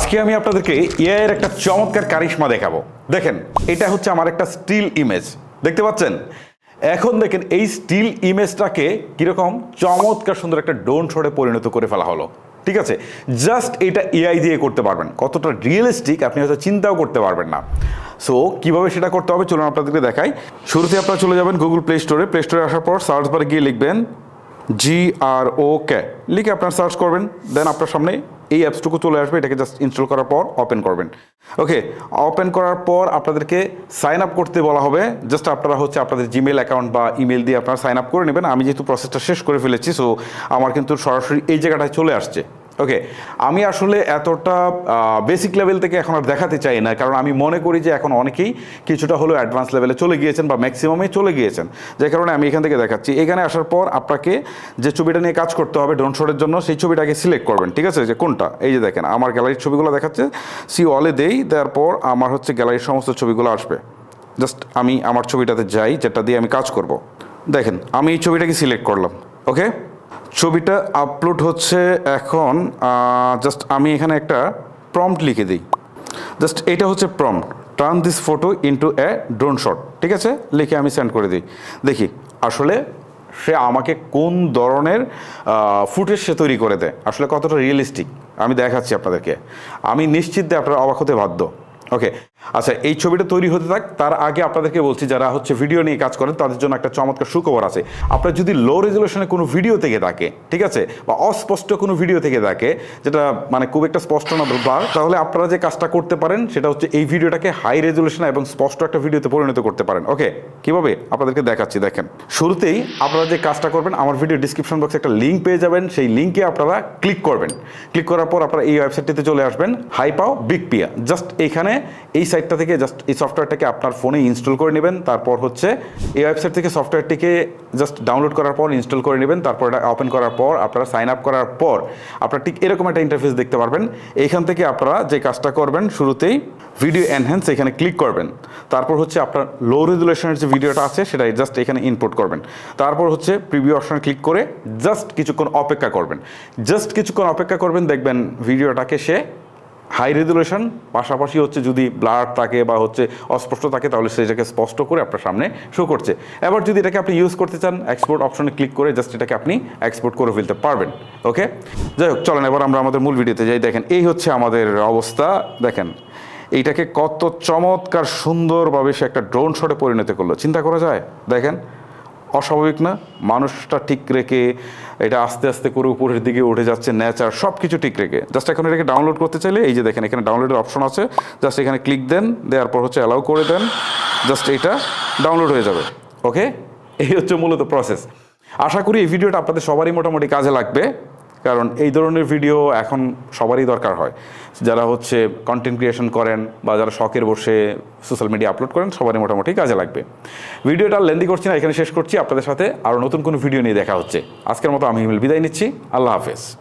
আজকে আমি আপনাদেরকে এআই এর একটা চমৎকার কারিশমা দেখাবো। দেখেন, এটা হচ্ছে আমার একটা স্টিল ইমেজ দেখতে পাচ্ছেন? এখন দেখেন, এই স্টিল ইমেজটাকে কীরকম চমৎকার সুন্দর একটা ডোন শটে পরিণত করে ফেলা হলো। ঠিক আছে? জাস্ট এটা এআই দিয়ে করতে পারবেন। কতটা রিয়েলিস্টিক আপনি হয়তো চিন্তাও করতে পারবেন না। সো কীভাবে সেটা করতে হবে, চলুন আপনাদেরকে দেখাই। শুরুতে আপনারা চলে যাবেন গুগল প্লে স্টোরে প্লে স্টোরে আসার পর সার্চ বারে গিয়ে লিখবেন জি আর ও কে লিখে আপনার সার্চ করবেন দেন আপনার সামনে এই অ্যাপসটুকু চলে আসবে, এটাকে জাস্ট ইনস্টল করার পর ওপেন করবেন। ওকে ওপেন করার পর আপনাদেরকে সাইন আপ করতে বলা হবে। জাস্ট আপনারা হচ্ছে আপনাদের জিমেল অ্যাকাউন্ট বা ইমেল দিয়ে আপনারা সাইন আপ করে নেবেন। আমি যেহেতু প্রসেসটা শেষ করে ফেলেছি সো আমার কিন্তু সরাসরি এই জায়গাটায় চলে আসছে। ওকে আমি আসলে এতটা বেসিক লেভেল থেকে এখন আর দেখাতে চাই না, কারণ আমি মনে করি যে এখন অনেকেই কিছুটা হলেও অ্যাডভান্স লেভেলে চলে গিয়েছেন বা ম্যাক্সিমামে চলে গিয়েছেন। যে কারণে আমি এখান থেকে দেখাচ্ছি। এখানে আসার পর আপনাকে যে ছবিটা নিয়ে কাজ করতে হবে ড্রোন শটের জন্য, সেই ছবিটাকে সিলেক্ট করবেন, ঠিক আছে? যে কোনটা? এই যে দেখেন, আমার গ্যালারির ছবিগুলো দেখাচ্ছে সি অলে দেই, দেওয়ার পর আমার হচ্ছে গ্যালারির সমস্ত ছবিগুলো আসবে। জাস্ট আমি আমার ছবিটাতে যাই, যেটা দিয়ে আমি কাজ করব। দেখেন, আমি এই ছবিটাকে সিলেক্ট করলাম ওকে ছবিটা আপলোড হচ্ছে এখন জাস্ট আমি এখানে একটা প্রম্পট লিখে দিই। জাস্ট এটা হচ্ছে prompt turn this photo into a drone shot ঠিক আছে? লিখে আমি সেন্ড করে দিই। দেখি, আসলে সে আমাকে কোন ধরনের ফুটেজ সে তৈরি করে দেয়? আসলে কতটা রিয়েলিস্টিক আমি দেখাচ্ছি আপনাদেরকে। আমি নিশ্চিত আপনারা অবাক হতে বাধ্য। ওকে আচ্ছা এই ছবিটা তৈরি হতে থাক, তার আগে আপনাদেরকে বলছি, যারা হচ্ছে ভিডিও নিয়ে কাজ করেন, তাদের জন্য একটা চমৎকার সুখবর আছে। আপনার যদি লো রেজলিউশনে কোনো ভিডিও থেকে থাকে ঠিক আছে? বা অস্পষ্ট কোনো ভিডিও থেকে থাকে যেটা মানে খুব একটা স্পষ্ট না, বা তাহলে আপনারা যে কাজটা করতে পারেন, সেটা হচ্ছে এই ভিডিওটাকে হাই রেজলিউশন এবং স্পষ্ট একটা ভিডিওতে পরিণত করতে পারেন। ওকে কীভাবে? আপনাদেরকে দেখাচ্ছি, দেখেন। শুরুতেই আপনারা যে কাজটা করবেন, আমার ভিডিও ডিসক্রিপশন বক্সে একটা লিঙ্ক পেয়ে যাবেন, সেই লিঙ্কে আপনারা ক্লিক করবেন। ক্লিক করার পর আপনারা এই ওয়েবসাইটটিতে চলে আসবেন হাই পাও বিগ পিয়া জাস্ট এইখানে এই সাইটটা থেকে জাস্ট এই সফটওয়্যারটাকে আপনার ফোনে ইনস্টল করে নেবেন। তারপর হচ্ছে এই ওয়েবসাইট থেকে সফটওয়্যারটিকে জাস্ট ডাউনলোড করার পর ইনস্টল করে নেবেন। তারপর এটা ওপেন করার পর, আপনারা সাইন আপ করার পর আপনারা ঠিক এরকম একটা ইন্টারফেস দেখতে পারবেন। এইখান থেকে আপনারা যে কাজটা করবেন শুরুতেই ভিডিও এনহ্যান্স এখানে ক্লিক করবেন। তারপর হচ্ছে আপনার লো রেজুলেশনের যে ভিডিওটা আছে, সেটা জাস্ট এখানে ইনপুট করবেন। তারপর হচ্ছে প্রিভিউ অপশনে ক্লিক করে জাস্ট কিছুক্ষণ অপেক্ষা করবেন। জাস্ট কিছুক্ষণ অপেক্ষা করবেন, দেখবেন ভিডিওটাকে সে হাই রেজুলেশন পাশাপাশি হচ্ছে যদি ব্লার থাকে বা হচ্ছে অস্পষ্ট থাকে, তাহলে সেটাকে স্পষ্ট করে আপনার সামনে শো করছে। এবার যদি এটাকে আপনি ইউজ করতে চান এক্সপোর্ট অপশনে ক্লিক করে জাস্ট এটাকে আপনি এক্সপোর্ট করে ফেলতে পারবেন ওকে যাই হোক, চলেন, এবার আমরা আমাদের মূল ভিডিওতে যাই। দেখেন, এই হচ্ছে আমাদের অবস্থা। দেখেন, এইটাকে কত চমৎকার সুন্দরভাবে সে একটা ড্রোন শটে পরিণত করল। চিন্তা করা যায়? দেখেন অস্বাভাবিক না? মানুষটা ঠিক রেখে এটা আস্তে আস্তে করে উপরের দিকে উঠে যাচ্ছে, নেচার সব কিছু ঠিক রেখে। জাস্ট এখন এটাকে ডাউনলোড করতে চাইলে, এই যে দেখেন, এখানে ডাউনলোডের অপশন আছে। জাস্ট এখানে ক্লিক দেন, দেওয়ার পর হচ্ছে অ্যালাউ করে দেন। জাস্ট এটা ডাউনলোড হয়ে যাবে ওকে এই হচ্ছে মূলত প্রসেস আশা করি এই ভিডিওটা আপনাদের সবারই মোটামুটি কাজে লাগবে। কারণ এই ধরনের ভিডিও এখন সবারই দরকার হয়। যারা হচ্ছে কন্টেন্ট ক্রিয়েশন করেন বা যারা শখের বসে সোশ্যাল মিডিয়া আপলোড করেন, সবারই মোটামুটি কাজে লাগবে। ভিডিওটা লেন্দি করছি না, এখানে শেষ করছি। আপনাদের সাথে আরও নতুন কোনো ভিডিও নিয়ে দেখা হচ্ছে। আজকের মতো আমি হিমেল বিদায় নিচ্ছি। আল্লাহ হাফেজ।